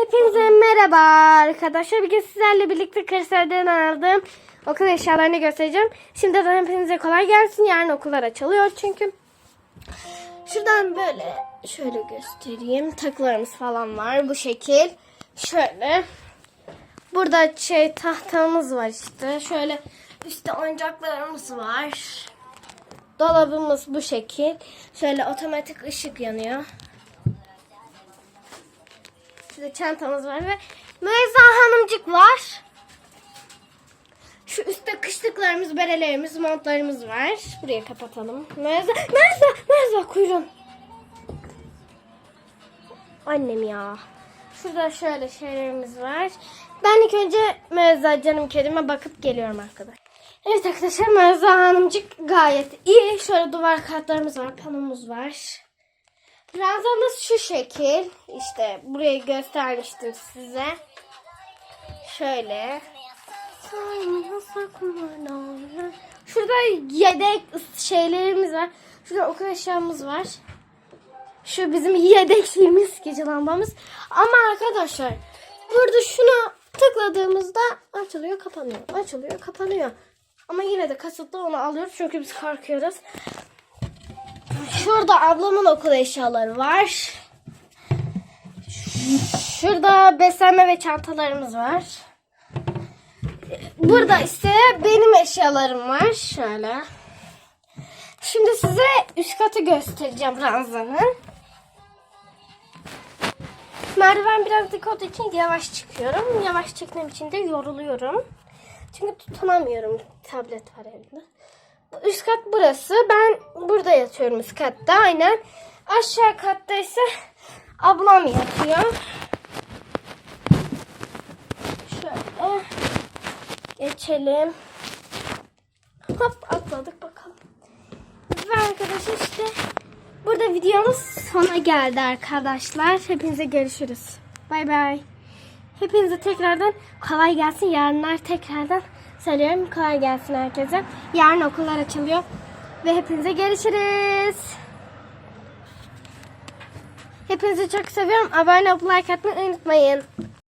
Hepinize merhaba arkadaşlar. Bugün sizlerle birlikte Kırsel'den aldığım okul eşyalarını göstereceğim. Şimdiden hepinize kolay gelsin. Yarın okullar açılıyor çünkü. Şuradan böyle şöyle göstereyim. Takılarımız falan var bu şekil. Şöyle. Burada şey tahtamız var işte. Şöyle üstte oyuncaklarımız var. Dolabımız bu şekil. Şöyle otomatik ışık yanıyor. Şurada çantamız var ve Meyza Hanımcık var. Şu üstte kışlıklarımız, berelerimiz, montlarımız var. Buraya kapatalım. Meyza, Meyza, Meyza kuyruğun. Annem ya. Şurada şöyle şeylerimiz var. Ben ilk önce Meyza canım kedime bakıp geliyorum arkadaşlar. Evet arkadaşlar Meyza Hanımcık gayet iyi. Şöyle duvar kartlarımız var, panomuz var. Ranzamız şu şekil. İşte burayı göstermiştim size. Şöyle. Şurada yedek şeylerimiz var. Şurada okul eşyamız var. Şu bizim yedek şeyimiz gece lambamız. Ama arkadaşlar burada şunu tıkladığımızda açılıyor kapanıyor. Açılıyor kapanıyor. Ama yine de kasıtlı onu alıyoruz çünkü biz korkuyoruz. Şurada ablamın okul eşyaları var. Şurada beslenme ve çantalarımız var. Burada ise benim eşyalarım var. Şöyle. Şimdi size üst katı göstereceğim ranzanın. Merdiven biraz dik olduğu için yavaş çıkıyorum. Yavaş çıktığım için de yoruluyorum. Çünkü tutunamıyorum. Tablet var elimde. Üst kat burası. Ben burada yatıyorum üst katta. Aynen. Aşağı katta ise ablam yatıyor. Şöyle geçelim. Hop atladık bakalım. Ve arkadaşlar işte burada videomuz sona geldi arkadaşlar. Hepinize görüşürüz. Bay bay. Hepinize tekrardan kolay gelsin. Yarınlar tekrardan söylüyorum. Kolay gelsin herkese. Yarın okullar açılıyor. Ve hepinize görüşürüz. Hepinizi çok seviyorum. Abone olup like atmayı unutmayın.